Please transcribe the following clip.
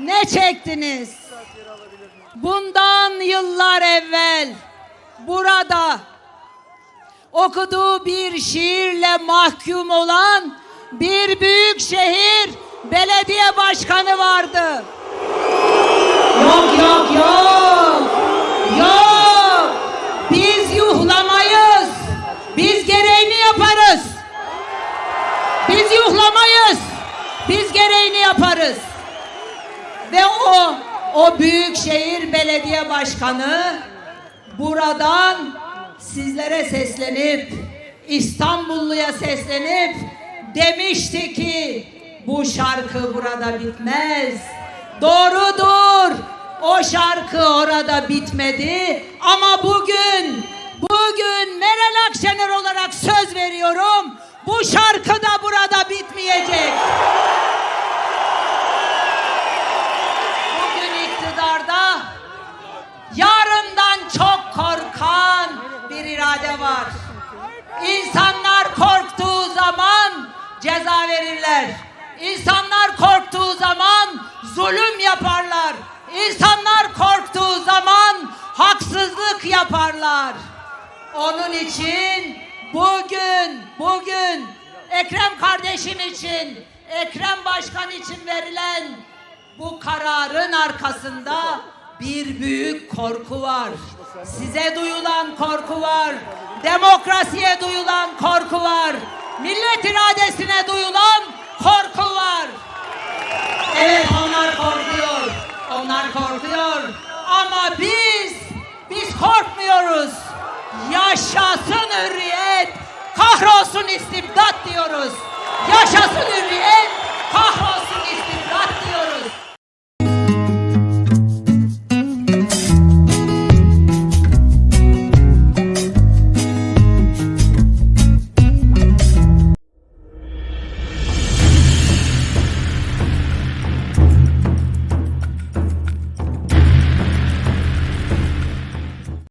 ne çektiniz? Bundan yıllar evvel burada okuduğu bir şiirle mahkum olan bir büyük şehir belediye başkanı vardı. Yok yok yok. Yok. Biz yuhlamayız. Biz gereğini yaparız. Biz yuhlamayız. Biz gereğini yaparız. Ve o o büyükşehir belediye başkanı buradan sizlere seslenip İstanbulluya seslenip demişti ki bu şarkı burada bitmez. Doğrudur. O şarkı orada bitmedi ama bugün bugün Meral Akşener olarak söz veriyorum. Bu şarkı da burada bitmeyecek. İnsanlar korktuğu zaman ceza verirler. İnsanlar korktuğu zaman zulüm yaparlar. İnsanlar korktuğu zaman haksızlık yaparlar. Onun için bugün, bugün Ekrem kardeşim için, Ekrem başkan için verilen bu kararın arkasında bir büyük korku var. Size duyulan korku var. Demokrasiye duyulan korku var. Millet iradesine duyulan korku var. Evet onlar korkuyor. Onlar korkuyor. Ama biz, biz korkmuyoruz. Yaşasın hürriyet. Kahrolsun istibdat diyoruz.